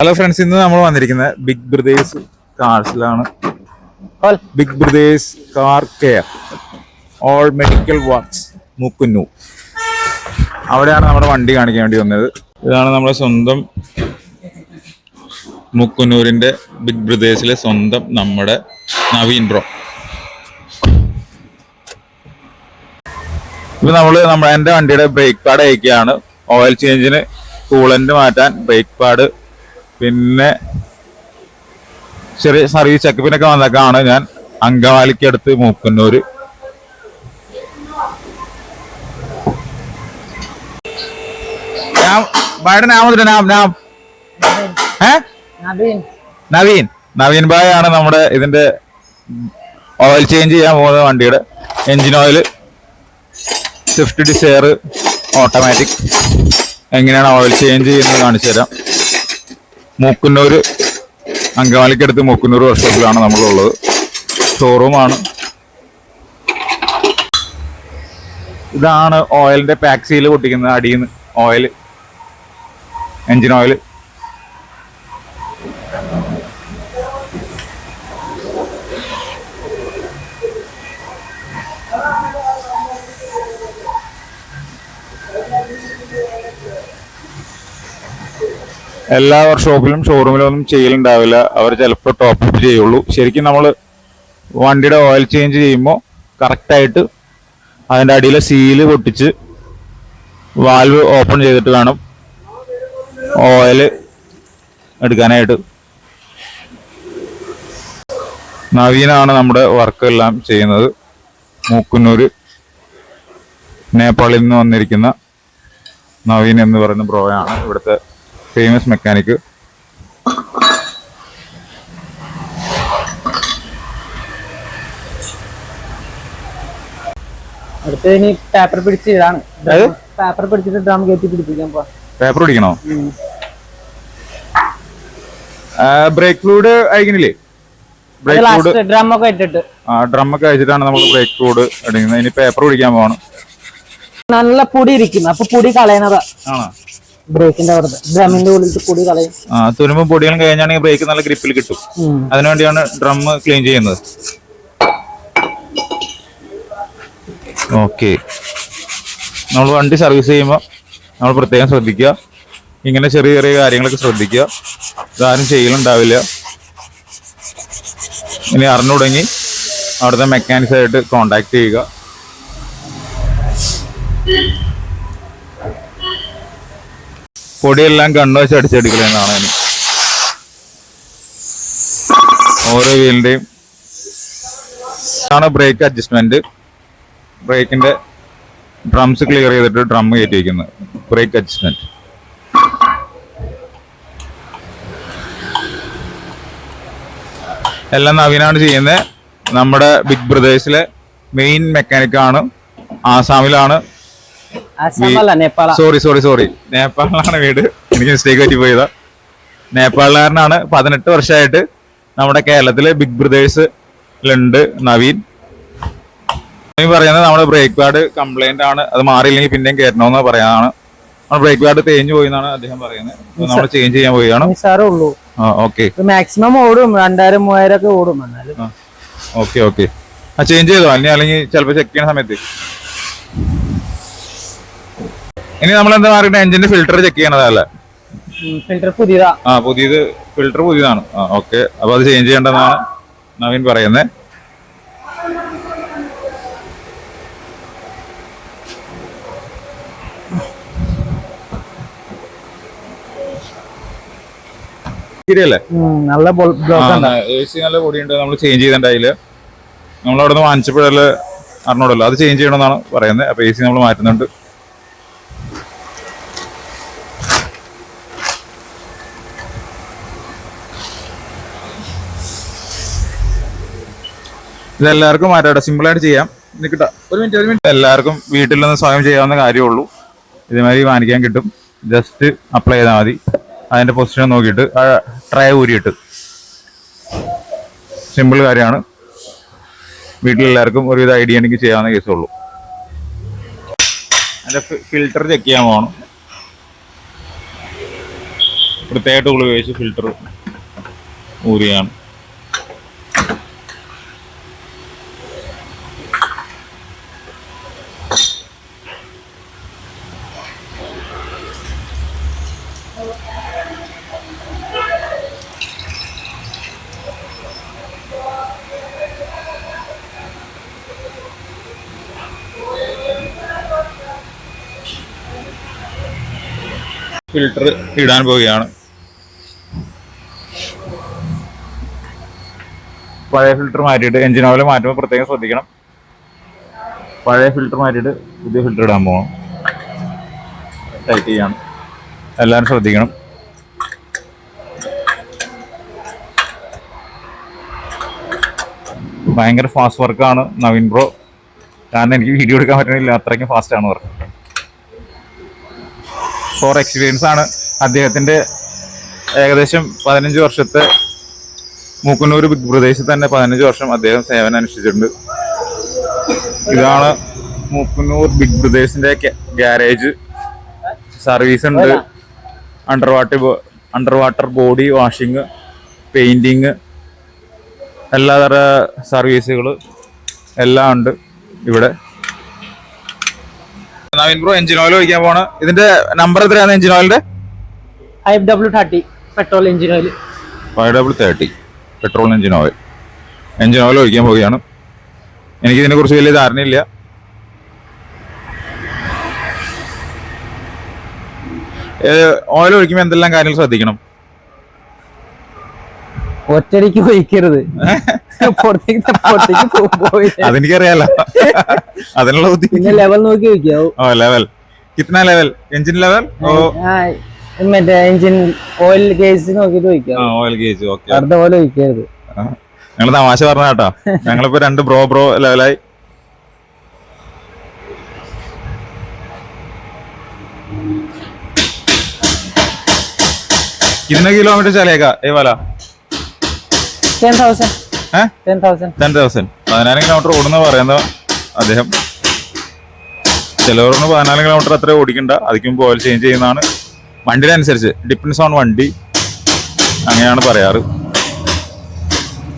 Hello friends ഇന്ന് നമ്മൾ വന്നിരിക്കുന്നത് big brothers കാർസിലാണ്. Big brothers car care all medical works മുക്കുന്നു അവിടെയാണ് നമ്മുടെ വണ്ടി കാണിക്കാൻ വേണ്ടി വന്നത്. ഇതാണ് നമ്മുടെ സ്വന്തം മുക്കുന്നൂരിന്റെ ബിഗ് ബ്രദേഴ്സിലെ സ്വന്തം നമ്മുടെ നവീൻ ബ്രോ ഇപ്പൊ നമ്മൾ നമ്മുടെ എന്റെ വണ്ടിയുടെ ബ്രേക്ക് പാഡ് അയക്കുകയാണ്. ഓയിൽ ചേഞ്ചിന് കൂളന്റ് മാറ്റാൻ ബ്രേക്ക് പാഡ് പിന്നെ ചെറിയ സർവീസ് ചെക്കപ്പിനൊക്കെ വന്നേക്കാണ് ഞാൻ അങ്കവാലിക്ക് അടുത്ത് മൂക്കുന്നൂര്. നവീൻ. നവീൻ. ഭായ് ആണ് നമ്മുടെ ഇതിന്റെ ഓയിൽ ചേഞ്ച് ചെയ്യാൻ പോകുന്ന വണ്ടിയുടെ engine oil Swift Dzire automatic എങ്ങനെയാണ് ഓയിൽ ചേഞ്ച് ചെയ്യുന്നത് കാണിച്ചു തരാം. മൂക്കുന്നൂര് അങ്കമാലിക്കടുത്ത് മൂക്കുന്നൂർ വർഷത്തിലാണ് നമ്മളുള്ളത്. ഷോറൂമാണ് ഇതാണ് ഓയിലിന്റെ പാക്സിയിൽ പൊട്ടിക്കുന്നത്. അടിയിൽ നിന്ന് ഓയിൽ എഞ്ചിൻ ഓയിൽ എല്ലാ വർക്ക്ഷോപ്പിലും ഷോറൂമിലും ഒന്നും ചെയ്യലുണ്ടാവില്ല. അവർ ചിലപ്പോൾ ടോപ്പ് അപ്പ് ചെയ്യുള്ളൂ. ശരിക്കും നമ്മൾ വണ്ടിയുടെ ഓയിൽ ചേഞ്ച് ചെയ്യുമ്പോൾ കറക്റ്റായിട്ട് അതിന്റെ അടിയിലെ സീൽ പൊട്ടിച്ച് വാൽവ് ഓപ്പൺ ചെയ്തിട്ട് വേണം ഓയിൽ എടുക്കാനായിട്ട്. നവീനാണ് നമ്മുടെ വർക്ക് എല്ലാം ചെയ്യുന്നത്. മൂക്കുന്നൂര് നേപ്പാളിൽ നിന്ന് വന്നിരിക്കുന്ന നവീൻ എന്ന് പറയുന്ന ബ്രോയാണ് ഇവിടുത്തെ ഫേമസ് മെക്കാനിക് അടുത്ത ഇനി പേപ്പർ പിടിച്ച് ഇതാണ്. പേപ്പർ പിടിച്ചിട്ട് ഡ്രം കയറ്റി പിടിപ്പിക്കാൻ പോവാ. പേപ്പർ പിടിക്കണോ? ബ്രേക്ക് ഫ്ലൂഡ് അയക്കണില്ലേ? ബ്രേക്ക് ഫ്ലൂഡ് ലാസ്റ്റ് ഡ്രം ഒക്കെ ഇട്ടിട്ട്. ഡ്രം ഒക്കെ അയച്ചിട്ടാണ് നമ്മൾ ബ്രേക്ക് ഫ്ലൂഡ് അടിക്കുന്നത്. ഇനി പേപ്പർ പിടിക്കാൻ പോകണം നല്ല പൊടി ഇരിക്കും അപ്പൊ പൊടി കളയണതാ. ബ്രേക്കിന്റെ ഡ്രമ്മിന്റെ ഉള്ളിൽ കൂടി കളയും. തുരുമ്പും പൊടികളും കഴിഞ്ഞാണെങ്കിൽ ബ്രേക്ക് നല്ല ഗ്രിപ്പിൽ കിട്ടും. അതിനുവേണ്ടിയാണ് ഡ്രം ക്ലീൻ ചെയ്യുന്നത്. ഓക്കെ. നമ്മൾ വണ്ടി സർവീസ് ചെയ്യുമ്പോൾ നമ്മൾ പ്രത്യേകം ശ്രദ്ധിക്കുക. ഇങ്ങനെ ചെറിയ ചെറിയ കാര്യങ്ങളൊക്കെ ശ്രദ്ധിക്കുക. ഇതാരും ചെയ്യലുണ്ടാവില്ല. ഇനി അറിഞ്ഞുടങ്ങി അവിടുത്തെ മെക്കാനിക്സായിട്ട് കോണ്ടാക്ട് ചെയ്യുക. പൊടിയെല്ലാം കണ്ണു വെച്ച് ഇനി ഓരോ വീലിന്റെയും ആണ് ബ്രേക്ക് അഡ്ജസ്റ്റ്മെന്റ് ബ്രേക്കിന്റെ ഡ്രംസ് ക്ലിയർ ചെയ്തിട്ട് ഡ്രം കയറ്റി വയ്ക്കുന്നത് ബ്രേക്ക് അഡ്ജസ്റ്റ്മെന്റ് എല്ലാം നവീനാണ് ചെയ്യുന്നത്. നമ്മുടെ ബിഗ് ബ്രദേഴ്സിലെ മെയിൻ മെക്കാനിക്കാണ് ആസാമിലാണ്. സോറി സോറി സോറി നേപ്പാളിലാണ് വീട്. എനിക്ക് മിസ്റ്റേക്ക് പറ്റി പോയതാ. നേപ്പാളുകാരനാണ് പതിനെട്ട് വർഷമായിട്ട് നമ്മുടെ കേരളത്തിലെ ബിഗ് ബ്രദേഴ്സിലുണ്ട് നവീൻ. നവീൻ പറയുന്നത് നമ്മുടെ ബ്രേക്ക് പാഡ് കംപ്ലൈന്റ് ആണ്. അത് മാറിയില്ലെങ്കിൽ പിന്നെയും കയറ്റണമെന്ന് പറയാനാണ്. നമ്മുടെ ബ്രേക്ക് പാഡ് തേഞ്ഞു പോയി എന്നാണ് അദ്ദേഹം പറയുന്നത്. നമ്മൾ ചേഞ്ച് ചെയ്യാൻ പോയാണ് ഓക്കെ മാക്സിമം ഓടും. രണ്ടായിരം മൂവായിരം ഒക്കെ ഓടും ഓക്കെ ഓക്കെ ആ ചേഞ്ച് ചെയ്തോ? അല്ലെങ്കിൽ ചിലപ്പോൾ ചെക്ക് ചെയ്യുന്ന സമയത്ത്? ഇനി നമ്മൾ എന്താ പറയുക എഞ്ചിന്റെ ഫിൽറ്റർ ചെക്ക് ചെയ്യണതല്ലേ ഫിൽറ്റർ പുതിയതാ. ആ പുതിയത് ഫിൽറ്റർ പുതിയതാണ്. ആ ഓക്കെ അപ്പൊ അത് ചേഞ്ച് ചെയ്യേണ്ടതാണ്. നവീൻ പറയുന്നത് ശരിയല്ലേ? നല്ല നല്ല പൊടിയുണ്ട്. നമ്മൾ ചേഞ്ച് അവിടെ നിന്ന് വാങ്ങിച്ചപ്പോഴല്ലേ അറിഞ്ഞോടല്ലോ. അത് ചേഞ്ച് ചെയ്യണമെന്നാണ് പറയുന്നത് അപ്പൊ എ സി നമ്മൾ മാറ്റുന്നുണ്ട്. ഇതെല്ലാവർക്കും ആരോടെ? സിമ്പിൾ ആയിട്ട് ചെയ്യാം. നിൽക്കട്ടെ ഒരു മിനിറ്റ് ഒരു മിനിറ്റ്. എല്ലാവർക്കും വീട്ടിൽ നിന്ന് സ്വയം ചെയ്യാവുന്ന കാര്യമുള്ളൂ. ഇതേമാതിരി വാങ്ങിക്കാൻ കിട്ടും. ജസ്റ്റ് അപ്ലൈ ചെയ്താൽ മതി. അതിന്റെ പൊസിഷൻ നോക്കിയിട്ട് ട്രൈ ഊരിയിട്ട്. സിമ്പിൾ കാര്യമാണ്. വീട്ടിലെല്ലാവർക്കും ഒരുവിധ ഐഡിയ ഉണ്ടെങ്കിൽ ചെയ്യാവുന്ന കേസുള്ളൂ അതിന്റെ ഫിൽറ്റർ ചെക്ക് ചെയ്യാൻ പോകണം പ്രത്യേക ടൂൾ ഉപയോഗിച്ച് ഫിൽറ്റർ ഊരിയാണ്. ഫിൽറ്റർ ഇടാൻ പോവുകയാണ്. പഴയ ഫിൽട്ടർ മാറ്റിയിട്ട് എഞ്ചിൻ ഓയിൽ മാറ്റുമ്പോൾ പ്രത്യേകം ശ്രദ്ധിക്കണം. പഴയ ഫിൽട്ടർ മാറ്റിയിട്ട് പുതിയ ഫിൽട്ടർ ഇടാൻ പോകണം ടൈറ്റ് ചെയ്യണം. എല്ലാവരും ശ്രദ്ധിക്കണം. ഭയങ്കര ഫാസ്റ്റ് വർക്കാണ് നവീൻ ബ്രോ കാരണം എനിക്ക് വീഡിയോ എടുക്കാൻ പറ്റണില്ല. അത്രയ്ക്കും ഫാസ്റ്റാണ് വർക്ക് ഫോർ എക്സ്പീരിയൻസ് ആണ്. അദ്ദേഹത്തിന്റെ ഏകദേശം പതിനഞ്ച് വർഷത്തെ മൂക്കന്നൂർ ബിഗ് ബ്രദേഴ്സിൽ തന്നെ പതിനഞ്ച് വർഷം അദ്ദേഹം സേവനം അനുഷ്ഠിച്ചിട്ടുണ്ട്. ഇതാണ് മൂക്കന്നൂർ ബിഗ് ബ്രദേഴ്സിന്റെ ഗ്യാരേജ് സർവീസ് ഉണ്ട്. Under water under water body washing painting എല്ലാതര സർവീസുകൾ എല്ലാം ഉണ്ട് ഇവിടെ. നവീൻ ബ്രോ എഞ്ചിൻ ഓയിൽ ഒഴിക്കാൻ പോണ്. ഇതിന്റെ നമ്പർ എത്രയാണ് engine ഓയിലിന്റെ? Five W thirty petrol engine oil. Five double thirty petrol engine oil. Engine oil ഒഴിക്കാൻ പോവുകയാണ്. എനിക്ക് ഇതിനെ കുറിച്ച് വലിയ ധാരണയില്ല. ഓയിൽ ഒഴിക്കുമ്പോൾ എന്തെല്ലാം കാര്യങ്ങൾ ശ്രദ്ധിക്കണം? ഒറ്റയ്ക്ക് പോയിക്കരുത് അതെനിക്കറിയാലോ. അതിനുള്ള പിന്നെ ലെവൽ നോക്കി വെക്കാവോ ലെവൽ കിतना ലെവൽ എഞ്ചിൻ ലെവൽ മറ്റേ എഞ്ചിൻ ഓയിൽ ഗേജ് നോക്കിട്ട് വെക്കാം ഓയിൽ ഗേജ് ഓക്കെ അടുത്ത പോലെ വെക്കരുത് ഞങ്ങൾ തമാശ പറഞ്ഞ കേട്ടോ. ഞങ്ങളിപ്പോ രണ്ട് ബ്രോ ബ്രോ ലെവലായി कितने किलोमीटर चलेगा ये वाला പതിനായിരം കിലോമീറ്റർ ഓടുന്ന പറയുന്ന അദ്ദേഹം ചിലവർ പതിനായിരം കിലോമീറ്റർ അത്ര ഓടിക്കണ്ട. അതിക്കും ഓയിൽ ചേഞ്ച് ചെയ്യുന്നതാണ്. വണ്ടിയുടെ അനുസരിച്ച് ഡിപ്പെൻസ് ഓൺ വണ്ടി. അങ്ങനെയാണ് പറയാറ്.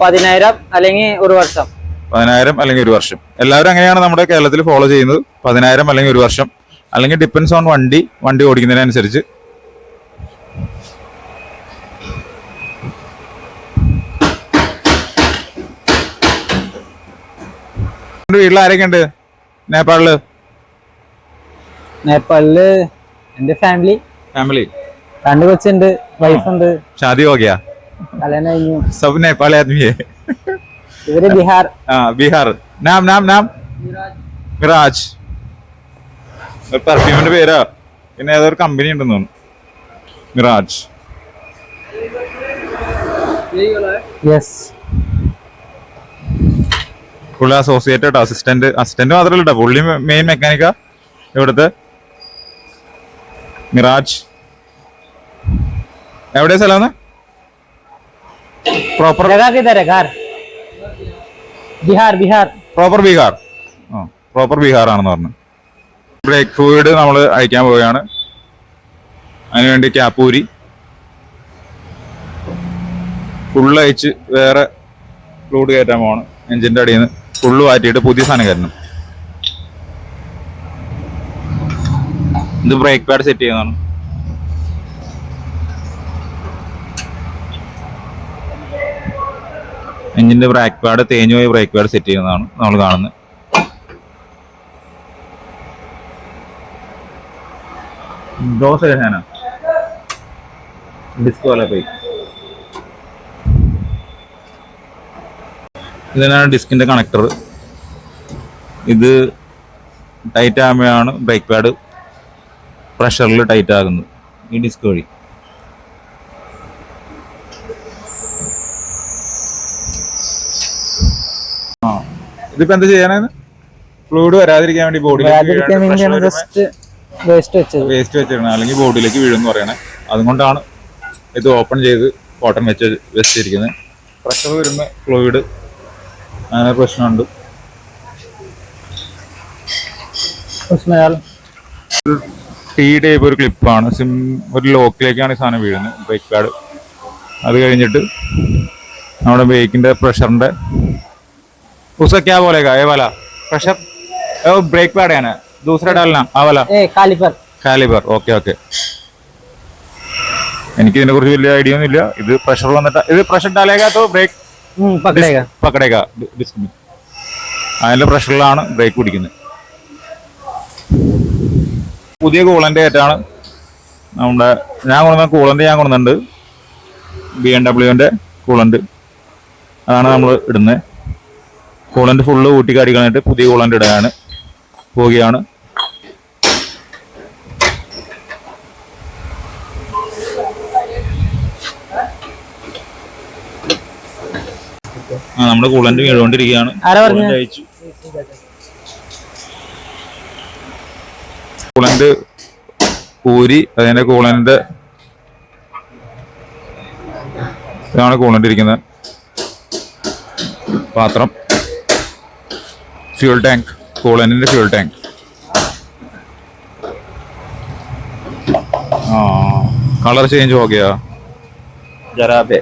പതിനായിരം അല്ലെങ്കിൽ ഒരു വർഷം. പതിനായിരം അല്ലെങ്കിൽ ഒരു വർഷം. എല്ലാവരും അങ്ങനെയാണ് നമ്മുടെ കേരളത്തിൽ ഫോളോ ചെയ്യുന്നത്. പതിനായിരം അല്ലെങ്കിൽ ഒരു വർഷം. അല്ലെങ്കിൽ ഡിപ്പെൻസ് ഓൺ വണ്ടി. വണ്ടി ഓടിക്കുന്നതിനനുസരിച്ച് വീട്ടിൽ ആരൊക്കെ ഉണ്ട്? നേപ്പാളിൽ? നേപ്പാളിൽ എന്റെ ഫാമിലി ഫാമിലി രണ്ട് കൊച്ചുണ്ട് വൈഫുണ്ട് ഷാദി ഓക്കെയാ കല്യാണം കഴിഞ്ഞു. സബ് നേപ്പാളി ആദ്മിയെ ഇവർ ബീഹാർ. ആ ബീഹാർ. നാം നാം നാം. മിറാജ്. ഒരു പെർഫ്യൂമിന്റെ പേരാ. പിന്നെ ഏതൊരു കമ്പനി ഉണ്ടെന്ന് തോന്നുന്നു. മിറാജ്. യെസ് പുള്ളി അസോസിയേറ്റ് അസിസ്റ്റന്റ് അസിസ്റ്റന്റ് മാത്രല്ല കേട്ടോ പുള്ളി മെയിൻ മെക്കാനിക്ക ഇവിടുത്തെ മിറാജ് എവിടെ സ്ഥലമാണ് പ്രോപ്പർ ബീഹാർ ബീഹാർ പ്രോപ്പർ ബീഹാർ ആ പ്രോപ്പർ ബീഹാർ ആണെന്ന് പറഞ്ഞു. ബ്രേക്ക് ഫ്ലൂയിഡ് നമ്മൾ അയക്കാൻ പോവുകയാണ്. അതിനുവേണ്ടി ക്യാപ്പൂരി ഫുള്ള് അയച്ച് വേറെ ഫ്ലൂഡ് കയറ്റാൻ പോവാണ്. എഞ്ചിന്റെ അടിയിൽ നിന്ന് ഫുള്ള് മാറ്റിയിട്ട് പുതിയ സാധനം കയറണം. ഇത് ബ്രേക്ക് പാഡ് സെറ്റ് ചെയ്യുന്നതാണ്. എഞ്ചിന്റെ ബ്രേക്ക് പാഡ് തേഞ്ഞു പോയി ബ്രേക്ക് പാഡ് സെറ്റ് ചെയ്യുന്നതാണ് നമ്മൾ കാണുന്നത്. ദോശ അല്ലേ പോയി. ഇതിനാണ് ഡിസ്കിന്റെ കണക്ടർ ഇത് ടൈറ്റ് ആകുമ്പോഴാണ് ബ്രേക്ക് പാഡ് പ്രഷറിൽ ടൈറ്റ് ആകുന്നത്. ഈ ഡിസ്ക് വഴി. ആ. ഇതിപ്പോ എന്താ ചെയ്യാനാണ് ഫ്ലൂയിഡ് വരാതിരിക്കാൻ വേണ്ടി ബോഡി ബോഡിയിലേക്ക് വേസ്റ്റ് വെച്ചിരുന്നത്. അല്ലെങ്കിൽ ബോഡിയിലേക്ക് വീഴുമെന്ന് പറയണേ. അതുകൊണ്ടാണ് ഇത് ഓപ്പൺ ചെയ്ത് കോട്ടൺ വെച്ച് വെച്ചിരിക്കുന്നത്. പ്രഷർ വരുമ്പോൾ ഫ്ലൂയിഡ് അങ്ങനെ പ്രശ്നമുണ്ട്. ടീ ടൈപ്പ് ഒരു ക്ലിപ്പാണ് സിം ഒരു ലോക്കിലേക്കാണ് ഈ സാധനം വീഴുന്നത്. ബ്രേക്ക് പാഡ് അത് കഴിഞ്ഞിട്ട് നമ്മുടെ ബ്രേക്കിന്റെ പ്രഷറിന്റെ ഉസക്യാ പോലെ കാല പ്രഷർ ബ്രേക്ക് പാഡ് ആണ്. ദൂസറ ഡാലന ആവല കാലിബർ ഓക്കെ ഓക്കെ എനിക്ക് ഇതിനെ കുറിച്ച് വലിയ ഐഡിയ ഒന്നുമില്ല. ഇത് പ്രഷർ വന്നിട്ട് ഇത് പ്രഷർ ഡാലേക്കാത്തോ ബ്രേക്ക് പക്കടേക പക്കടേക ഡിസ്ക് അതിന്റെ പ്രഷറിലാണ് ബ്രേക്ക് പിടിക്കുന്നത് പുതിയ കൂളന്റെ ആയിട്ടാണ് നമ്മുടെ ഞാൻ കൊണ്ടുവന്ന കൂളന്റ് ഞാൻ കൊണ്ടുവന്നുണ്ട് ബി എം ഡബ്ല്യുവിന്റെ കൂളന്റ് അതാണ് നമ്മൾ ഇടുന്നത്. കൂളന്റ് ഫുള്ള് ഊട്ടി പുതിയ കൂളന്റ് ഇടാനാണ് പോവുകയാണ്. നമ്മൾ കൂളന്റ് വീഴുകൊണ്ടിരിക്കുകയാണ് കൂളന്റ് ഊരി അതിന്റെ കൂളന്റെ ഇതാണ് കൂളന്റ് പാത്രം. Fuel tank. കൂളന്റിന്റെ fuel tank. ആ കളർ ചേഞ്ച് ഓക്കെയാ? ജറാബേ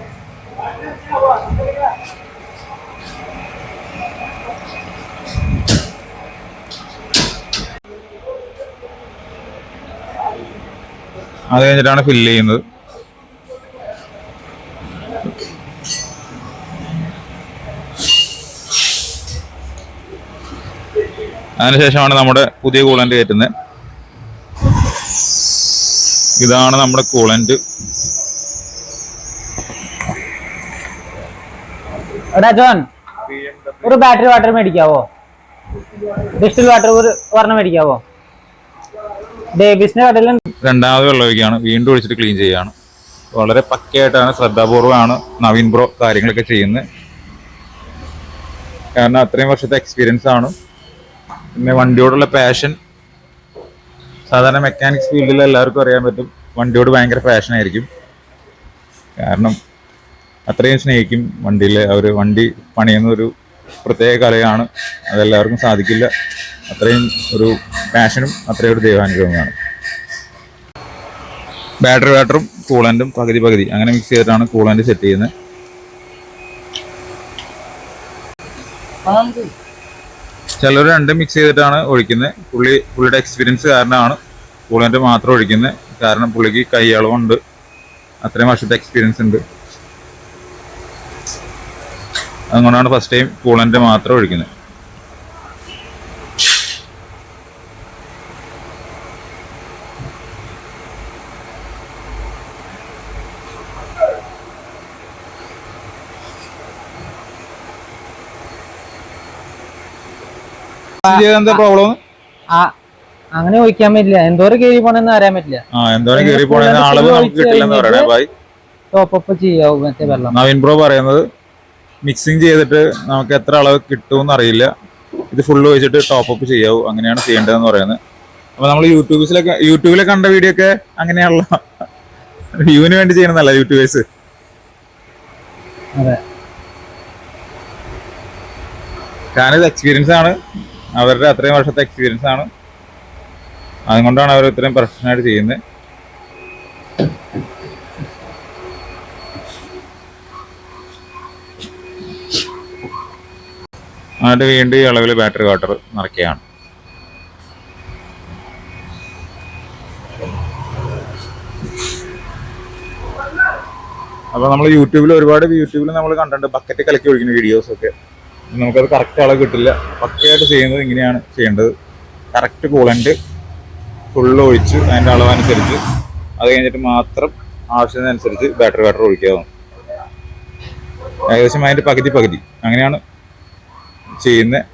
അത് കഴിഞ്ഞിട്ടാണ് ഫില്ല് ചെയ്യുന്നത്. അതിനുശേഷമാണ് നമ്മുടെ പുതിയ കൂളന്റ് കയറ്റുന്നത്. ഇതാണ് നമ്മുടെ കൂളന്റ് എടാ ജോൺ ഒരു ബാറ്ററി വാട്ടർ മേടിക്കാവോ? ഡിസ്റ്റിൽ വാട്ടർ ഒരു ഒരെണ്ണം മേടിക്കാവോ? ഡേവിസിന്റെ കടയിലും രണ്ടാമത് വെള്ളം ഒഴിക്കുകയാണ് വീണ്ടും ഒഴിച്ചിട്ട് ക്ലീൻ ചെയ്യുകയാണ്. വളരെ പക്കയായിട്ടാണ് ശ്രദ്ധാപൂർവമാണ് നവീൻ ബ്രോ കാര്യങ്ങളൊക്കെ ചെയ്യുന്നത്. കാരണം അത്രയും വർഷത്തെ എക്സ്പീരിയൻസ് ആണ്. പിന്നെ വണ്ടിയോടുള്ള പാഷൻ സാധാരണ മെക്കാനിക്സ് ഫീൽഡിൽ എല്ലാവർക്കും അറിയാൻ പറ്റും വണ്ടിയോട് ഭയങ്കര പാഷൻ ആയിരിക്കും. കാരണം അത്രയും സ്നേഹിക്കും വണ്ടിയിൽ അവർ വണ്ടി പണിയുന്ന ഒരു പ്രത്യേക കലയാണ്. അതെല്ലാവർക്കും സാധിക്കില്ല. അത്രയും ഒരു പാഷനും അത്രയും ഒരു ദൈവാനുഗ്രഹമാണ് ബാറ്ററി വാട്ടറും കൂളന്റും പകുതി പകുതി. അങ്ങനെ മിക്സ് ചെയ്തിട്ടാണ് കൂളന്റ് സെറ്റ് ചെയ്യുന്നത്. ചിലർ രണ്ടും മിക്സ് ചെയ്തിട്ടാണ് ഒഴിക്കുന്നത്. പുള്ളി പുള്ളിയുടെ എക്സ്പീരിയൻസ് കാരണമാണ് കൂളന്റ് മാത്രം ഒഴിക്കുന്നത്. കാരണം പുള്ളിക്ക് കൈയളവുണ്ട് അത്രയും വർഷത്തെ എക്സ്പീരിയൻസ് ഉണ്ട്. അതുകൊണ്ടാണ് ഫസ്റ്റ് ടൈം കൂളന്റ് മാത്രം ഒഴിക്കുന്നത്. പ്രോബ്ലം അങ്ങനെ ചോദിക്കാൻ പറ്റില്ല. എന്തോരം കേറി പോണെന്ന് അറിയാൻ പറ്റില്ല. എന്തോരം കേറി പോണെന്ന് അളവ് നമുക്ക് കിട്ടില്ലെന്ന് പറയണേ ബായ് ടോപ്പ് അപ്പ് ചെയ്യാവും മറ്റേ വെള്ളം. നവീൻ ബ്രോ പറയുന്നത് മിക്സിങ് ചെയ്തിട്ട് നമുക്ക് എത്ര അളവ് കിട്ടുമെന്ന് അറിയില്ല. ഇത് ഫുള്ള് ഒഴിച്ചിട്ട് ടോപ്പ് അപ്പ് ചെയ്യാവൂ അങ്ങനെയാണ് ചെയ്യേണ്ടതെന്ന് പറയുന്നത്. അപ്പൊ നമ്മൾ യൂട്യൂബിലൊക്കെ യൂട്യൂബിലെ കണ്ട വീഡിയോ ഒക്കെ അങ്ങനെയുള്ള വ്യൂവിന് വേണ്ടി ചെയ്യണമെന്നല്ല യൂട്യൂബേഴ്സ്. കാരണം ഇത് എക്സ്പീരിയൻസ് ആണ്. അവരുടെ അത്രയും വർഷത്തെ എക്സ്പീരിയൻസ് ആണ്. അതുകൊണ്ടാണ് അവർ ഇത്രയും പ്രൊഫഷണൽ ആയിട്ട് ചെയ്യുന്നത്. എന്നിട്ട് വീണ്ടും ഈ അളവിൽ ബാറ്ററി വാട്ടർ നിറയ്ക്കുകയാണ്. അപ്പോൾ നമ്മൾ യൂട്യൂബിൽ ഒരുപാട് യൂട്യൂബിൽ നമ്മൾ കണ്ടിട്ടുണ്ട്. ബക്കറ്റ് കലക്കി ഒഴിക്കുന്ന വീഡിയോസ് ഒക്കെ. നമുക്കത് കറക്റ്റ് അളവ് കിട്ടില്ല. പക്കയായിട്ട് ചെയ്യുന്നത് ഇങ്ങനെയാണ് ചെയ്യേണ്ടത്. കറക്റ്റ് കൂളന്റ് ഫുള്ള് ഒഴിച്ച് അതിന്റെ അളവനുസരിച്ച് അത് കഴിഞ്ഞിട്ട് മാത്രം ആവശ്യത്തിനനുസരിച്ച് ബാറ്ററി വാട്ടർ ഒഴിക്കാവുന്നു ഏകദേശം അതിന്റെ പകുതി പകുതി. അങ്ങനെയാണ് ചെയ്യുന്നത്.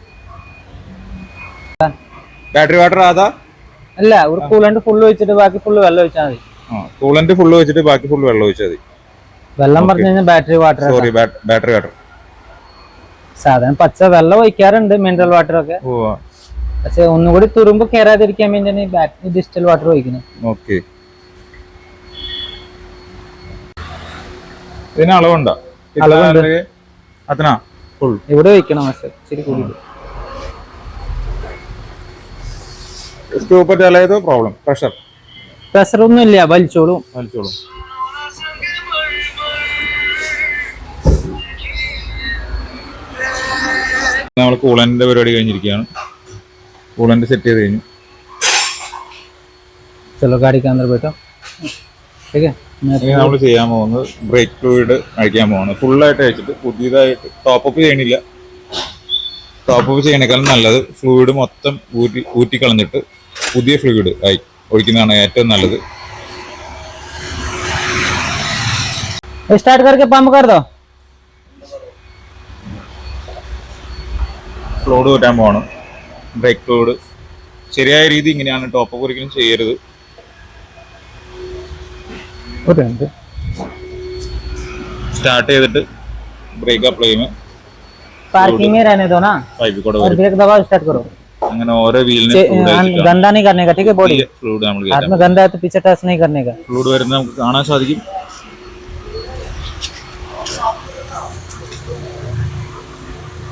ബാറ്ററി വാട്ടർ ആതാ? അല്ല ഒരു കൂളന്റ് ഫുള്ള് ഒഴിച്ചിട്ട് ബാക്കി ഫുള്ള് വെള്ളം ഒഴിച്ചാൽ മതി. ആ കൂളന്റ് ഫുള്ള് ഒഴിച്ചിട്ട് ബാക്കി ഫുള്ള് വെള്ളം ഒഴിച്ചാൽ മതി. വെള്ളം. പറഞ്ഞു കഴിഞ്ഞാൽ battery water sorry battery water സാധാരണ പച്ച വെള്ളം ഒഴിക്കാറുണ്ട് മിനറൽ വാട്ടർ ഒക്കെ. പക്ഷെ ഒന്നുകൂടി തുരുമ്പ് കയറാതിരിക്കാൻ വേണ്ടിയാണ് ബാറ്ററി ഡിജിറ്റൽ വാട്ടർ ഒഴിക്കുന്നത് ഓക്കെ ഇതിന് അളവുണ്ടോ? അളവുണ്ട്. അതിനാ ഫുൾ ഇവിടെ ഒഴിക്കണം പക്ഷെ ഇച്ചിരി കൂടി സ്കൂപ്പ് പ്രോബ്ലം പ്രഷർ പ്രഷർ ഒന്നും ഇല്ല വലിച്ചോളും. വലിച്ചോളും. നമ്മൾ കൂളന്റെ പരിപാടി കഴിഞ്ഞിരിക്കുകയാണ്. കൂളന്റെ സെറ്റ് ചെയ്ത് കഴിഞ്ഞു. ചലോ ഗാഡിക്ക് അന്തർ നമ്മൾ ചെയ്യാൻ പോകുന്നത് ബ്രേക്ക് ഫ്ലൂയിഡ് അഴിക്കാൻ പോവാണ്. ഫുള്ളായിട്ട് അഴിച്ചിട്ട് പുതിയതായിട്ട് ടോപ്പപ്പ് ചെയ്യണില്ല. ടോപ്പപ്പ് ചെയ്യണേക്കാളും നല്ലത് ഫ്ലൂയിഡ് മൊത്തം ഊറ്റി ഊറ്റിക്കളഞ്ഞിട്ട് പുതിയ ഫ്ലൂയിഡ് ആയി ഒഴിക്കുന്നതാണ് ഏറ്റവും നല്ലത്. സ്റ്റാർട്ട് കർക്ക് പമ്പ് കർ ഫ്ലൂയിഡ് ഊറ്റാൻ പോകണം ബ്രേക്ക് ഫ്ലൂയിഡ് ശരിയായ രീതി ഇങ്ങനെയാണ് ടോപ്പ് അപ്പ് ഒരിക്കലും ചെയ്യരുത് ഒരു മിനിറ്റ് സ്റ്റാർട്ട് ചെയ്തിട്ട് ബ്രേക്ക് അപ്ലൈ ചെയ്യുമ്പോൾ पार्किंग में रहने दो ना പൈപ്പിൽ കൂടെ और വരും ब्रेक दबाओ स्टार्ट करो അങ്ങനെ ഓരോ വീലിനും चे- ഫ്ലൂയിഡ് अन- गंदा नहीं करने का ठीक है बॉडी ഫ്ലൂയിഡ് നമ്മൾ हाथ में गंदा है तो पीछे टच नहीं करने का ഫ്ലൂയിഡ് വരുന്നത് നമുക്ക് കാണാൻ സാധിക്കും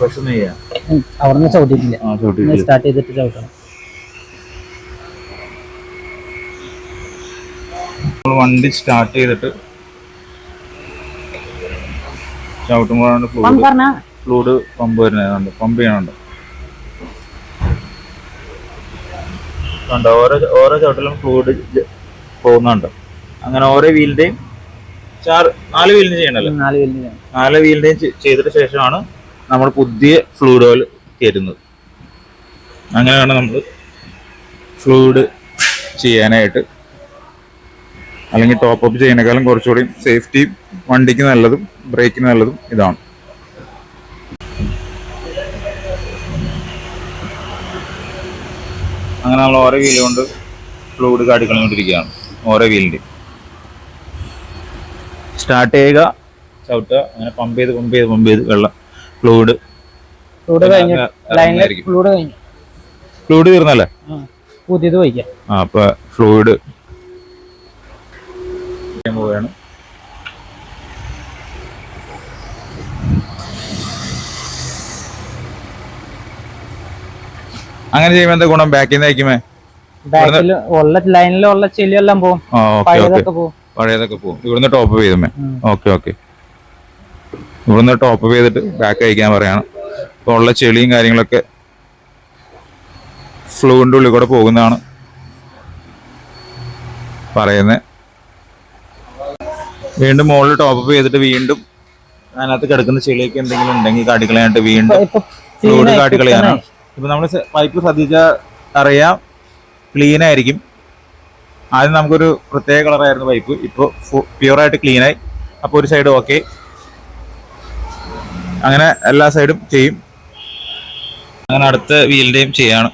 പ്രശ്നം ചെയ്യാം അവിടുന്ന് ചവിട്ടിയിട്ടില്ല. സ്റ്റാർട്ട് ചെയ്തിട്ട് ചവിട്ടണം. വണ്ടി സ്റ്റാർട്ട് ചെയ്തിട്ട് ചവിട്ടുമ്പോഴാണ് ഫ്ലൂഡ് ഫ്ലൂഡ് പമ്പ് വരുന്നത് പമ്പ് ചെയ്യണുണ്ട്. കണ്ടോ? ഓരോ ഓരോ ചവിട്ടിലും ഫ്ലൂഡ് പോകുന്നുണ്ട്. അങ്ങനെ ഓരോ വീലിന്റെയും നാല് വീലിന് ചെയ്യണല്ലോ? നാല് വീലിന്റെയും ചെയ്തിട്ട് ശേഷമാണ് നമ്മൾ പുതിയ ഫ്ലൂയിഡ് ഓയിൽ കയറ്റുന്നത് അങ്ങനെയാണ് നമ്മൾ ഫ്ലൂയിഡ് ചെയ്യാനായിട്ട് അല്ലെങ്കിൽ ടോപ്പ് അപ്പ് ചെയ്യുന്നേക്കാളും കുറച്ചുകൂടി സേഫ്റ്റി വണ്ടിക്ക് നല്ലതും ബ്രേക്കിന് നല്ലതും ഇതാണ്. അങ്ങനെ നമ്മൾ ഓരോ വീൽ കൊണ്ട് ഫ്ലൂയിഡ് കാട്ടിക്കളഞ്ഞുകൊണ്ടിരിക്കുകയാണ് ഓരോ വീലിന്റെ സ്റ്റാർട്ട് ചെയ്യുക ചവിട്ടുക അങ്ങനെ പമ്പ് ചെയ്ത് പമ്പ് ചെയ്ത് പമ്പ് ചെയ്ത് വെള്ളം ഫ്ലൂയിഡ് ഫ്ലൂഡ് കഴിഞ്ഞു. ലൈനിൽ ഫ്ലൂഡ് കഴിഞ്ഞു. ഫ്ലൂയിഡ് തീർന്നല്ലേ? പുതിയത് വയ്ക്കാം ആ അപ്പൊ ഫ്ലൂയിഡ് പോവുകയാണ് അങ്ങനെ ചെയ്യുമ്പോ എന്താ ഗുണം? ബാക്കിൽ നിന്ന് അയക്കുമേ? ബാക്കിൽ ഉള്ള ലൈനിലുള്ള ചെളിയെല്ലാം പോകും പഴയതൊക്കെ പോകും പഴയതൊക്കെ പോകും ഇവിടുന്ന് ടോപ്പ് ചെയ്തമേ. Okay okay. ഇവിടുന്ന് ടോപ്പ് ചെയ്തിട്ട് ബാക്ക് അയക്കാൻ പറയണം. അപ്പോൾ ഉള്ള ചെളിയും കാര്യങ്ങളൊക്കെ ഫ്ലൂവിന്റെ ഉള്ളിൽ കൂടെ പോകുന്നതാണ് പറയുന്നത് വീണ്ടും മുകളിൽ ടോപ്പ് ചെയ്തിട്ട് വീണ്ടും അതിനകത്ത് കിടക്കുന്ന ചെളിയൊക്കെ എന്തെങ്കിലും ഉണ്ടെങ്കിൽ കാട്ടിക്കളയാനായിട്ട് വീണ്ടും ഫ്ലൂഡ് കാട്ടിക്കളയാനാണ് ഇപ്പം നമ്മൾ പൈപ്പ് ശ്രദ്ധിച്ചാൽ അറിയാം ക്ലീൻ ആയിരിക്കും. ആദ്യം നമുക്കൊരു പ്രത്യേക കളറായിരുന്നു പൈപ്പ് ഇപ്പോൾ പ്യുവറായിട്ട് ക്ലീനായി അപ്പോൾ ഒരു സൈഡ് ഓക്കെ അങ്ങനെ എല്ലാ സൈഡും ചെയ്യും. അങ്ങനെ അടുത്ത വീലിന്റെയും ചെയ്യാണ്.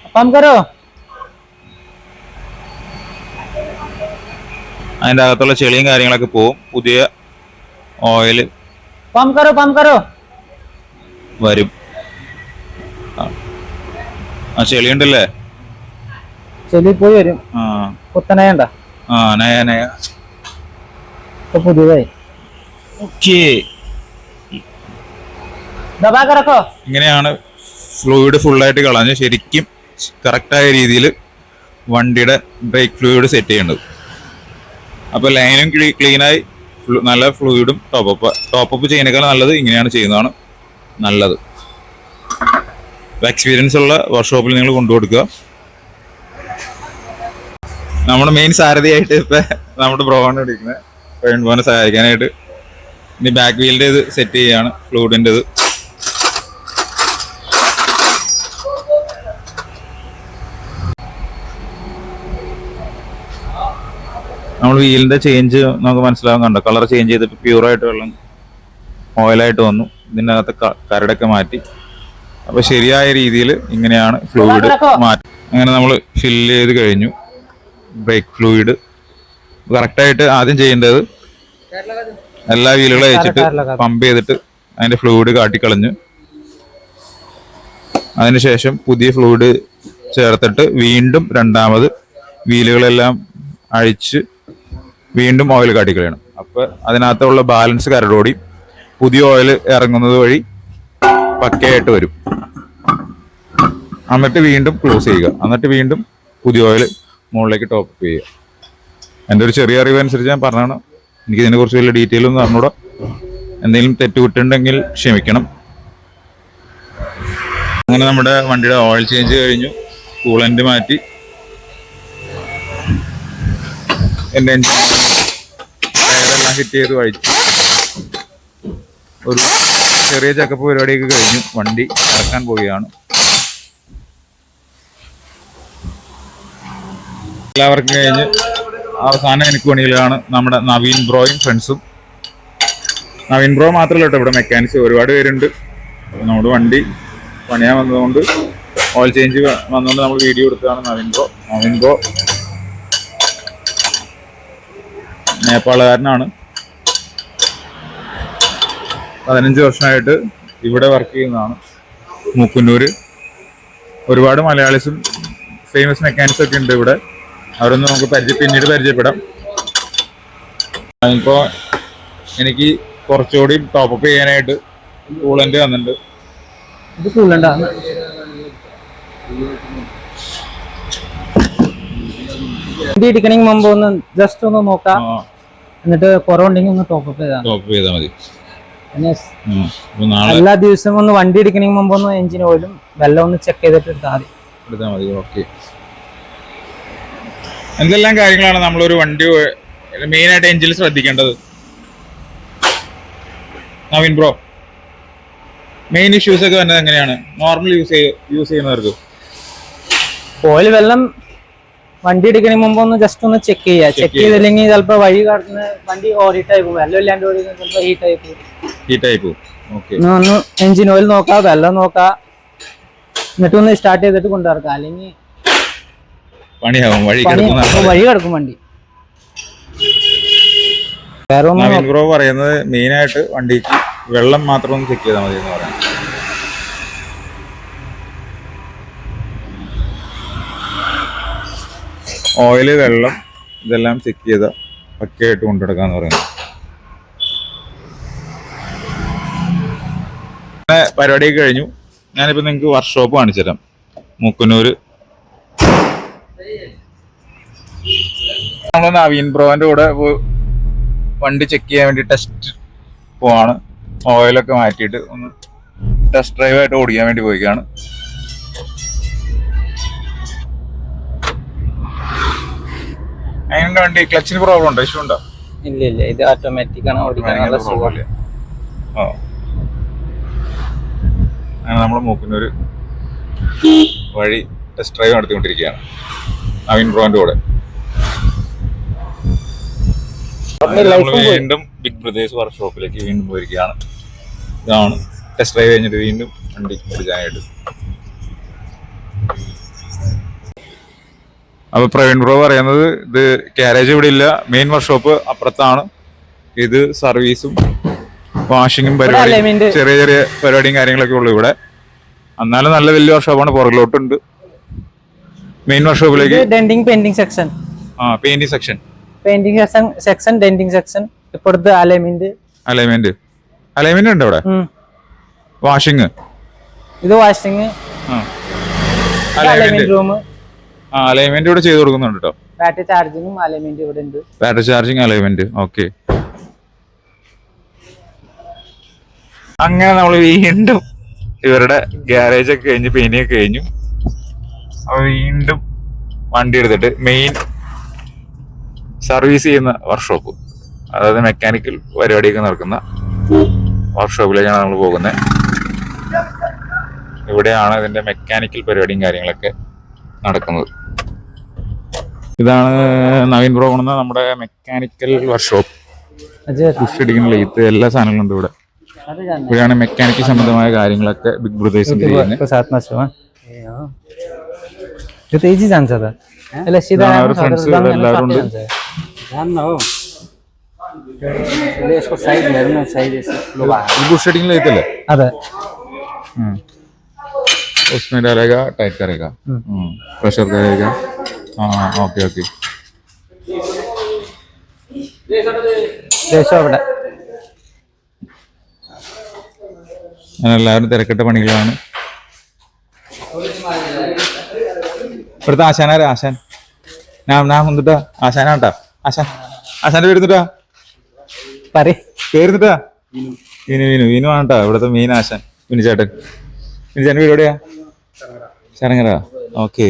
അതിന്റെ അകത്തുള്ള ചെളിയും കാര്യങ്ങളൊക്കെ പോവും. പുതിയ ഓയിൽ വരും. ആ. ചെളിയുണ്ടല്ലേ? ചെളി പോയി വരും. ആ. നയ നയ പുതിയതായി. ഓക്കേ. ഇങ്ങനെയാണ് ഫ്ലൂയിഡ് ഫുള്ളായിട്ട് കളഞ്ഞ് ശരിക്കും കറക്റ്റായ രീതിയിൽ വണ്ടിയുടെ ബ്രേക്ക് ഫ്ലൂയിഡ് സെറ്റ് ചെയ്യേണ്ടത്. അപ്പോൾ ലൈനും ക്ലീനായി നല്ല ഫ്ലൂയിഡും ടോപ്പപ്പ് ടോപ്പപ്പ് ചെയ്യുന്നതിനേക്കാൾ നല്ലത് ഇങ്ങനെയാണ് ചെയ്യുന്നതാണ് നല്ലത്. എക്സ്പീരിയൻസ് ഉള്ള വർക്ക്ഷോപ്പിൽ നിങ്ങൾ കൊണ്ടുകൊടുക്കുക. നമ്മുടെ മെയിൻ സാരഥിയായിട്ട് ഇപ്പം നമ്മുടെ ബ്രോണ് എടുക്കുന്നത് പ്രവീൺ പോനെ സഹായിക്കാനായിട്ട് ഇനി ബാക്ക് വീലിന്റെ ഇത് സെറ്റ് ചെയ്യാണ് ഫ്ലൂയിഡിന്റെ ഇത് നമ്മൾ വീലിന്റെ ചേഞ്ച് നമുക്ക് മനസ്സിലാവാൻ കണ്ടോ? കളർ ചേഞ്ച് ചെയ്തിട്ട് പ്യൂറായിട്ട് വെള്ളം ഓയിലായിട്ട് വന്നു. ഇതിന്റെ അകത്ത് കരടൊക്കെ മാറ്റി. അപ്പൊ ശരിയായ രീതിയിൽ ഇങ്ങനെയാണ് ഫ്ലൂയിഡ് മാറ്റി അങ്ങനെ നമ്മൾ ഫില്ല് ചെയ്ത് കഴിഞ്ഞു. ബ്രേക്ക് ഫ്ലൂയിഡ് കറക്റ്റായിട്ട് ആദ്യം ചെയ്യേണ്ടത് എല്ലാ വീലുകളും അയച്ചിട്ട് പമ്പ് ചെയ്തിട്ട് അതിന്റെ ഫ്ലൂയിഡ് കാട്ടിക്കളഞ്ഞു. അതിനുശേഷം പുതിയ ഫ്ലൂയിഡ് ചേർത്തിട്ട് വീണ്ടും രണ്ടാമത് വീലുകളെല്ലാം അഴിച്ച് വീണ്ടും ഓയിൽ കാട്ടിക്കളയണം. അപ്പൊ അതിനകത്തുള്ള ബാലൻസ് കരടോടി പുതിയ ഓയിൽ ഇറങ്ങുന്നത് വഴി പക്കയായിട്ട് വരും. എന്നിട്ട് വീണ്ടും ക്ലോസ് ചെയ്യുക. എന്നിട്ട് വീണ്ടും പുതിയ ഓയിൽ മുകളിലേക്ക് ടോപ്പ് ചെയ്യുക. എന്റെ ഒരു ചെറിയ അറിവ് അനുസരിച്ച് ഞാൻ പറഞ്ഞാണ് എനിക്ക് ഇതിനെ കുറിച്ച് വലിയ ഡീറ്റെയിൽ ഒന്നും അറിഞ്ഞൂടാ. എന്തെങ്കിലും തെറ്റുകുറ്റുണ്ടെങ്കിൽ ക്ഷമിക്കണം. അങ്ങനെ നമ്മുടെ വണ്ടിയുടെ ഓയിൽ ചേഞ്ച് കഴിഞ്ഞു. കൂളന്റ് മാറ്റി. എന്റെ എഞ്ചിൻ ടയറെല്ലാം ചെയ്ത് കഴിച്ചു ഒരു ചെറിയ ചെക്കപ്പ് പരിപാടിയൊക്കെ കഴിഞ്ഞു. വണ്ടി ഇറക്കാൻ പോവുകയാണ്. എല്ലാവർക്കും കഴിഞ്ഞ് അവസാന എനിക്ക് പണിയിലാണ് നമ്മുടെ നവീൻ ബ്രോയും ഫ്രണ്ട്സും. നവീൻ ബ്രോ മാത്രമല്ല കേട്ടോ ഇവിടെ മെക്കാനിക്സ് ഒരുപാട് പേരുണ്ട്. നമ്മുടെ വണ്ടി പണിയാൻ വന്നതുകൊണ്ട് ഓയിൽ ചേഞ്ച് വന്നുകൊണ്ട് നമ്മൾ വീഡിയോ എടുത്തതാണ് നവീൻ ബ്രോ. നവീൻ ബ്രോ നേപ്പാളുകാരനാണ്. പതിനഞ്ച് വർഷമായിട്ട് ഇവിടെ വർക്ക് ചെയ്യുന്നതാണ്. മൂക്കുന്നൂര്. ഒരുപാട് മലയാളീസും ഫേമസ് മെക്കാനിക്സ് ഒക്കെ ഉണ്ട് ഇവിടെ. അവരൊന്നും നമുക്ക് പരിചയ പിന്നീട് പരിചയപ്പെടാം. ഇപ്പോൾ എനിക്ക് കുറച്ചുകൂടി ടോപ്പപ്പ് ചെയ്യാനായിട്ട് കൂളന്റ് വന്നിട്ടുണ്ട്. ഇത് മുമ്പ് ഒന്ന് ജസ്റ്റ് ഒന്ന് നോക്കാം. എന്നിട്ട് കുറവുണ്ടെങ്കിൽ ഒന്ന് ടോപ്പ് അപ്പ് ചെയ്താൽ ടോപ്പ് ചെയ്താൽ മതി. പിന്നെ. എല്ലാ ദിവസവും ഒന്ന് വണ്ടി എടുക്കണമെങ്കിൽ മുമ്പ് ഒന്ന് എഞ്ചിൻ ഓയിലും വെള്ളം ഒന്ന് ചെക്ക് ചെയ്തിട്ട് എടുത്താൽ മതി. എടുത്താൽ മതി ഓക്കെ എന്തെല്ലാം കാര്യങ്ങളാണ് നമ്മളൊരു വണ്ടി മെയിൻ ആയിട്ട് എഞ്ചിനിൽ ശ്രദ്ധിക്കേണ്ടത്? നവീൻ ബ്രോ മെയിൻ ഇഷ്യൂസ് ഒക്കെ വരുന്നത് എങ്ങനെയാണ്? നോർമൽ യൂസ് യൂസ് ചെയ്യുന്നവർക്ക്. ഓയിൽ വെള്ളം വണ്ടി എടുക്കണതിന് മുമ്പ് ഒന്ന് ജസ്റ്റ് ഒന്ന് ചെക്ക് ചെയ്യുക. ചെക്ക് ചെയ്തില്ലെങ്കിൽ ചിലപ്പോ വഴി കടന്ന് വണ്ടി ഓടിട്ടായി പോകും. വെള്ളം ഇല്ലാണ്ട് പോകും. ഒന്ന് എഞ്ചിൻ ഓയിൽ നോക്കാം വെള്ളം നോക്കാം. എന്നിട്ട് ഒന്ന് സ്റ്റാർട്ട് ചെയ്തിട്ട് കൊണ്ടുവരക്കാം അല്ലെങ്കിൽ പണിയാവും. വഴി വഴി കിടക്കും വണ്ടി. വേറെ ഒന്നും പറയുന്നത് മെയിനായിട്ട് വണ്ടിക്ക് വെള്ളം മാത്രം ഒന്ന് ചെക്ക് ചെയ്താൽ മതി എന്ന് പറയാം. ഓയിൽ വെള്ളം ഇതെല്ലാം ചെക്ക് ചെയ്ത പക്കയായിട്ട് കൊണ്ടെടുക്കാന്ന് പറയുന്നത് പരിപാടി കഴിഞ്ഞു. ഞാനിപ്പോ നിങ്ങൾക്ക് വർക്ക്ഷോപ്പ് കാണിച്ചു തരാം മുക്കുന്നൂര്. നമ്മൾ നവീൻ ബ്രോന്റെ കൂടെ വണ്ടി ചെക്ക് ചെയ്യാൻ വേണ്ടി ടെസ്റ്റ് പോവാണ്. ഓയിലൊക്കെ മാറ്റിയിട്ട് ഒന്ന് ടെസ്റ്റ് ഡ്രൈവായിട്ട് ഓടിക്കാൻ വേണ്ടി പോയിക്കാണ്. അതിനുണ്ട് വണ്ടി. ക്ലച്ചിന് പ്രോബ്ലം ഉണ്ടോ? ഇഷ്യൂ ഉണ്ടോ? ഇല്ല ഇല്ല. ഇത് ഓട്ടോമാറ്റിക് ആണ്. ഓടിക്കാനുള്ള സുഖം. ഓ. അങ്ങനെ നമ്മൾ ഒരു വഴി ടെസ്റ്റ് ഡ്രൈവ് നടത്തിക്കൊണ്ടിരിക്കുകയാണ്. നവീൻ ബ്രോന്റെ കൂടെ. വീണ്ടും ബിഗ് ബ്രദേഴ്സ് വർക്ക്ഷോപ്പിലേക്ക് വീണ്ടും പോയിരിക്കുകയാണ്. ഇതാണ് ടെസ്റ്റ് ഡ്രൈവ് കഴിഞ്ഞിട്ട് വീണ്ടും വണ്ടി എടുക്കാനായിട്ട് അപ്പൊ പ്രവീൺ ബ്രോ പറയുന്നത് ഇത് ഗ്യാരേജ് ഇവിടെ ഇല്ല. മെയിൻ വർക്ക്ഷോപ്പ് അപ്പുറത്താണ്. ഇത് സർവീസും വാഷിങ്ങും പരിപാടിയും ചെറിയ ചെറിയ പരിപാടിയും കാര്യങ്ങളൊക്കെ ഉള്ളു ഇവിടെ. എന്നാലും നല്ല വലിയ വർക്ക്ഷോപ്പാണ് പുറകിലോട്ടുണ്ട്. മെയിൻ വർക്ക്ഷോപ്പിലേക്ക് ഡെന്റിങ് പെയിന്റിംഗ് സെക്ഷൻ ആ painting section painting section section denting section ഇപ്പോഴത്തെ അലൈൻമെന്റ് അലൈൻമെന്റ് അലൈൻമെന്റ് ഉണ്ട് ഇവിടെ വാഷിങ് ഇത് വാഷിംഗ് അലൈൻമെന്റ് റൂം അലൈൻമെന്റ് ഇവിടെ ചെയ്ത് കൊടുക്കുന്നുണ്ട് കേട്ടോ ബാറ്ററി ചാർജിങ്ങും അലൈൻമെന്റ് ഇവിടെ ഉണ്ട്. ബാറ്ററി ചാർജിങ് അലൈൻമെന്റ് ഓക്കെ അങ്ങനെ നമ്മൾ വീണ്ടും ഇവരുടെ ഗ്യാരേജ് ഒക്കെ കഴിഞ്ഞ് പെയിന്റിങ് കഴിഞ്ഞു. അപ്പൊ വീണ്ടും വണ്ടി എടുത്തിട്ട് മെയിൻ സർവീസ് ചെയ്യുന്ന വർക്ക്ഷോപ്പ് അതായത് മെക്കാനിക്കൽ പരിപാടിയൊക്കെ നടക്കുന്ന വർക്ക്ഷോപ്പിലേക്കാണ് നമ്മൾ പോകുന്നത്. ഇവിടെയാണ് ഇതിന്റെ മെക്കാനിക്കൽ പരിപാടിയും കാര്യങ്ങളൊക്കെ നടക്കുന്നത്. ഇതാണ് നവീൻ ബ്രോ കൊണ്ടുവന്ന നമ്മുടെ മെക്കാനിക്കൽ വർക്ക്ഷോപ്പ് ഫിഷ് അടിക്കുന്ന ലെയ്ത്ത് എല്ലാ സാധനങ്ങളും ഉണ്ട് ഇവിടെ ഇവിടെയാണ് മെക്കാനിക്കൽ സംബന്ധമായ കാര്യങ്ങളൊക്കെ ബിഗ് ബ്രദേഴ്സിന്റെ ചെയ്യുന്നത് साथ में छो यो त इजी जान्छ त यसलाई सिधा अँ, राख्नु अरू छ friends तर दम हरू हेर्नु എല്ലാവരും सबै ഉണ്ട്. हुन्छ। जान्न हो यसले यसको साइज हेर्नु न साइज यसो ठुलो भएको ഈ ബുഷ് അടിക്കുന്ന ലെയ്ത്ത് അല്ലേ अरे उसमें डालेगा टाइट करेगा प्रेशर करेगा ആ ഓക്കെ ഓക്കെ. എല്ലാവരും തിരക്കിട്ട പണികളാണ്. ഇവിടുത്തെ ആശാനാരെ ആശാൻ. ഞാൻ ഞാൻ വന്നിട്ടാ? ആശാനാട്ടാ ആശാൻ. ആശാന്റെ പേരുന്നിട്ടാ പറ പേരുന്നിട്ടാ വിനു. വിനു. വിനു കേട്ടോ ഇവിടുത്തെ മീൻ ആശാൻ വിനു ചേട്ടൻ വിനു ചേട്ടൻ വീട് എവിടെയാ? ചറങ്ങര ഓക്കെ.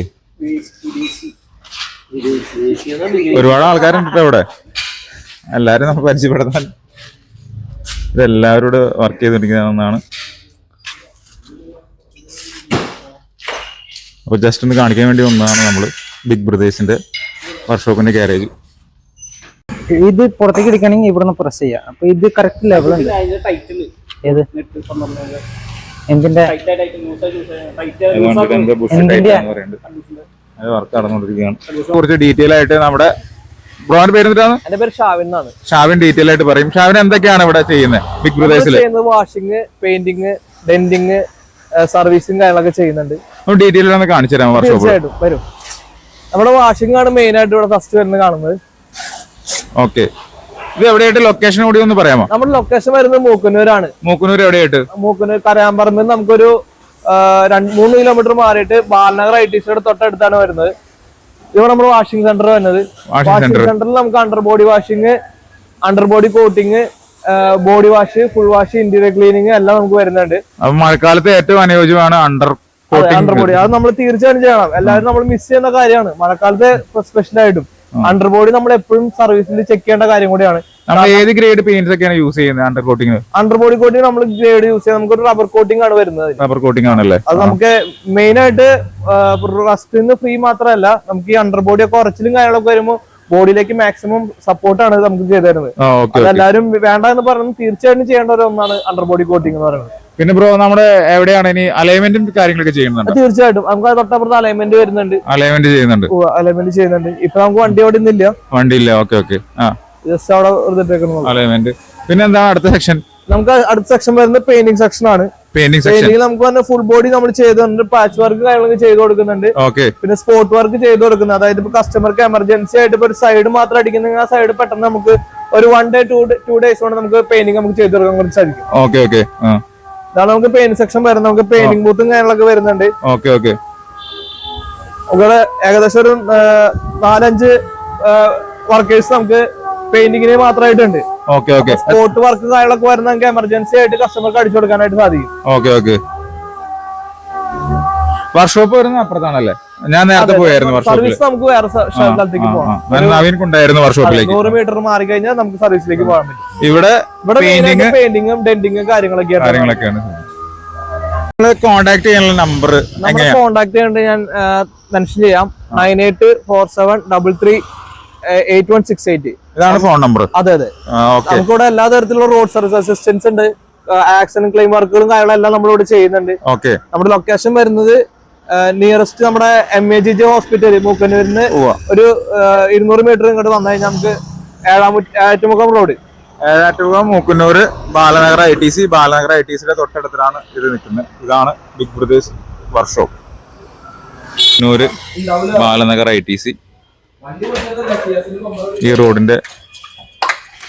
ഒരുപാട് ആൾക്കാരുണ്ട് ഇവിടെ. എല്ലാരും നമ്മൾ പരിചയപ്പെടുത്താൻ. ഇതെല്ലാവരോട് വർക്ക് ചെയ്തിരിക്കുന്ന ഒന്നാണ്. അപ്പൊ ജസ്റ്റ് ഒന്ന് കാണിക്കാൻ വേണ്ടി വന്നതാണ് നമ്മൾ ബിഗ് ബ്രദേഴ്സിന്റെ വർക്ക്ഷോപ്പിന്റെ ഗാരേജ് ഇത് പുറത്തേക്ക് എടുക്കണമെങ്കിൽ ഇവിടുന്ന് പ്രസ് ചെയ്യാം. അപ്പൊ ഇത് കറക്റ്റ് ലെവൽ എന്തിന്റെ? വർക്ക് നടന്നുകൊണ്ടിരിക്കുകയാണ്. കുറച്ച് ഡീറ്റെയിൽ ആയിട്ട് നമ്മുടെ ബ്രോന്റെ പേര് എന്താണ് എന്റെ പേര് ഷാവിൻ എന്നാണ്. ഷാവിൻ ഡീറ്റെയിൽ ആയിട്ട് പറയും. ഷാവിൻ എന്തൊക്കെയാണ് ഇവിടെ ചെയ്യുന്നത് ബിഗ് ബ്രദേഴ്സിൽ വാഷിംഗ് പെയിന്റിങ് ഡെന്റിങ് സർവീസിങ് കാര്യങ്ങളൊക്കെ ചെയ്യുന്നുണ്ട്. ഡീറ്റെയിൽ ഒന്ന് കാണിച്ചു തരാം തീർച്ചയായിട്ടും. വരും. നമ്മുടെ വാഷിംഗ് ആണ് മെയിൻ ആയിട്ട് ഇവിടെ ഫസ്റ്റ് വരുന്നത് കാണുന്നത്. ഓക്കെ ഇത് എവിടെയായിട്ട്? ലൊക്കേഷൻ കൂടി ഒന്ന് പറയാമോ? നമ്മുടെ ലൊക്കേഷൻ വരുന്നത് മൂക്കന്നൂരാണ് മൂക്കന്നൂർ എവിടെയായിട്ട്? മൂക്കന്നൂർ കരയാമ്പറമ്പിൽ നമുക്കൊരു രണ്ട് മൂന്ന് കിലോമീറ്റർ മാറിയിട്ട് ബാലനഗർ ഐ ടി സിയുടെ തൊട്ടടുത്താണ് വരുന്നത്. ഇവിടെ നമ്മൾ വാഷിംഗ് സെന്റർ വരുന്നത്. വാഷിംഗ് സെന്ററിൽ നമുക്ക് under body washing under body coating body wash full wash interior cleaning എല്ലാം നമുക്ക് വരുന്നുണ്ട്. മഴക്കാലത്ത് ഏറ്റവും അനുയോജ്യമാണ് അണ്ടർ അണ്ടർ ബോഡി അത് നമ്മൾ തീർച്ചയായും ചെയ്യണം. എല്ലാവരും നമ്മൾ മിസ് ചെയ്യുന്ന കാര്യമാണ്. മഴക്കാലത്ത് സ്പെഷ്യൽ ആയിട്ടും. അണ്ടർ ബോഡി നമ്മൾ എപ്പോഴും സർവീസിൽ ചെക്ക് ചെയ്യേണ്ട കാര്യം കൂടിയാണ്. നമ്മൾ ഏത് ഗ്രേഡ് പെയിന്റ്സ് ഒക്കെയാണ് യൂസ് ചെയ്യുന്നത് under coating underbody coating coating നമ്മൾ ഗ്രേഡ് യൂസ് ചെയ്യാം. നമുക്കൊരു റബ്ബർ കോട്ടിംഗ് ആണ് വരുന്നത് റബർ റബ്ബർ കോട്ടിംഗ് ആണല്ലേ? അത് നമുക്ക് മെയിൻ ആയിട്ട് റസ്റ്റിൽ നിന്ന് ഫ്രീ മാത്രമല്ല നമുക്ക് ഈ അണ്ടർബോഡി ഒക്കെ ഉറച്ചിലും കാര്യങ്ങളൊക്കെ വരുമ്പോൾ ബോഡിയിലേക്ക് മാക്സിമം സപ്പോർട്ടാണ് നമുക്ക് ചെയ്തു തരുന്നത്. എല്ലാവരും അതെല്ലാവരും വേണ്ട എന്ന് പറയുന്നത് തീർച്ചയായിട്ടും ചെയ്യേണ്ട ഒരു ഒന്നാണ് അണ്ടർ ബോഡി കോട്ടിംഗ് എന്ന് പറയുന്നത്. പിന്നെ ബ്രോ നമ്മുടെ എവിടെയാണ് ഇനി അലൈൻമെന്റും കാര്യങ്ങളൊക്കെ ചെയ്യുന്നുണ്ട്? തീർച്ചയായിട്ടും. നമുക്ക് തൊട്ടപ്പുറത്ത് അലൈൻമെന്റ് വരുന്നുണ്ട്. അലൈൻമെന്റ് ചെയ്യുന്നുണ്ട്. അലൈൻമെന്റ് ചെയ്യുന്നുണ്ട്. ഇപ്പൊ നമുക്ക് വണ്ടി അവിടെ ഇന്നില്ല. ഇല്ല ഓക്കെ ഓക്കെ. ജസ്റ്റ് അവിടെ അലൈൻമെന്റ് പിന്നെ എന്താണ് അടുത്ത സെക്ഷൻ നമുക്ക് അടുത്ത സെക്ഷൻ വരുന്നത് പെയിന്റിംഗ് സെക്ഷൻ ആണ്. പെയിന്റിംഗ് നമുക്ക് പറഞ്ഞ ഫുൾ ബോഡി നമ്മൾ ചെയ്തുണ്ട് പാച്ച് വർക്ക് കാര്യങ്ങളൊക്കെ ചെയ്തു കൊടുക്കുന്നുണ്ട്. ഓക്കെ പിന്നെ സ്പോട്ട് വർക്ക് ചെയ്തു കൊടുക്കുന്നത്. അതായത് ഇപ്പൊ കസ്റ്റമർക്ക് എമർജൻസി ആയിട്ട് ഇപ്പൊ ഒരു സൈഡ് മാത്രം അടിക്കുന്നെങ്കിൽ ആ സൈഡ് പെട്ടെന്ന് നമുക്ക് ഒരു one day two two days കൊണ്ട് നമുക്ക് പെയിന്റിംഗ് നമുക്ക് ചെയ്തു കൊടുക്കാൻ കുറച്ച് സാധിക്കും. ഓക്കെ ഓക്കെ ഇതാണ് നമുക്ക് പെയിന്റ് സെക്ഷൻ വരുന്നത്. നമുക്ക് പെയിന്റിംഗ് ബൂത്തും കാര്യങ്ങളൊക്കെ വരുന്നുണ്ട്. ഓക്കെ ഓക്കെ ഇവിടെ ഏകദേശം ഒരു നാലഞ്ച് വർക്കേഴ്സ് നമുക്ക് പെയിന്റിങ്ങിന് മാത്രമായിട്ടുണ്ട് ഓക്കെ ഓക്കെ. സ്പോട്ട് വർക്ക് കാര്യങ്ങളൊക്കെ വരുന്ന നമുക്ക് എമർജൻസി ആയിട്ട് കസ്റ്റമർക്ക് അടിച്ചു കൊടുക്കാനായിട്ട് സാധിക്കും. Okay okay. വർക്ക്ഷോപ്പ് വരുന്ന അപ്പുറത്താണല്ലേ? ഞാൻ നേരത്തെ പോയായിരുന്നു സർവീസ് നമുക്ക് വേറെ സ്ഥലത്തേക്ക് പോകണം നവീൻക്കുണ്ടായിരുന്നു വർക്ക്ഷോപ്പിലേക്ക് നൂറ് മീറ്റർ മാറി കഴിഞ്ഞാൽ നമുക്ക് സർവീസിലേക്ക് പോകാൻ പറ്റും. ഇവിടെ ഇവിടെ പെയിന്റിങ്ങും ഡെന്റിങ്ങും കാര്യങ്ങളൊക്കെ കാര്യങ്ങളൊക്കെയാണ്. കോണ്ടാക്ട് ചെയ്യാനുള്ള നമ്പർ നമ്മൾ കോണ്ടാക്ട് ചെയ്യേണ്ടത് ഞാൻ മെൻഷൻ ചെയ്യാം. Nine eight four seven double three eight one six eight ഇതാണ് ഫോൺ നമ്പർ അതെ അതെ. ഓക്കെ നമുക്കിവിടെ എല്ലാ തരത്തിലുള്ള റോഡ് സർവീസ് അസിസ്റ്റൻസ് ഉണ്ട്. ആക്സിഡന്റ് ക്ലെയിം വർക്കുകളും കാര്യങ്ങളെല്ലാം നമ്മളിവിടെ ചെയ്യുന്നുണ്ട്. ഓക്കെ നമ്മുടെ ലൊക്കേഷൻ വരുന്നത് നിയറസ്റ്റ് നമ്മുടെ M A G G hospital മൂക്കന്നൂരിന്ന് ഒരു ഇരുന്നൂറ് മീറ്റർ ഇങ്ങോട്ട് വന്നു കഴിഞ്ഞാൽ നമുക്ക് Ettumukham road Ezhattumukham Mookkannoor Balanagar I T C Balanagar I T സിയുടെ തൊട്ടടുത്താണ് ഇത് നിൽക്കുന്നത്. ഇതാണ് big brothers workshop Balanagar I T C ഈ റോഡിന്റെ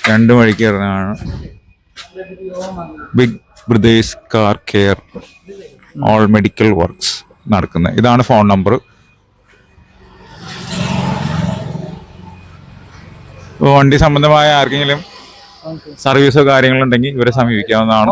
രണ്ട് വഴിക്ക് ഇറങ്ങാണ്. Big brothers car care all medical works നടക്കുന്നത്. ഇതാണ് ഫോൺ നമ്പർ വണ്ടി സംബന്ധമായ ആർക്കെങ്കിലും സർവീസോ കാര്യങ്ങളോ ഉണ്ടെങ്കിൽ ഇവരെ സമീപിക്കാവുന്നതാണ്.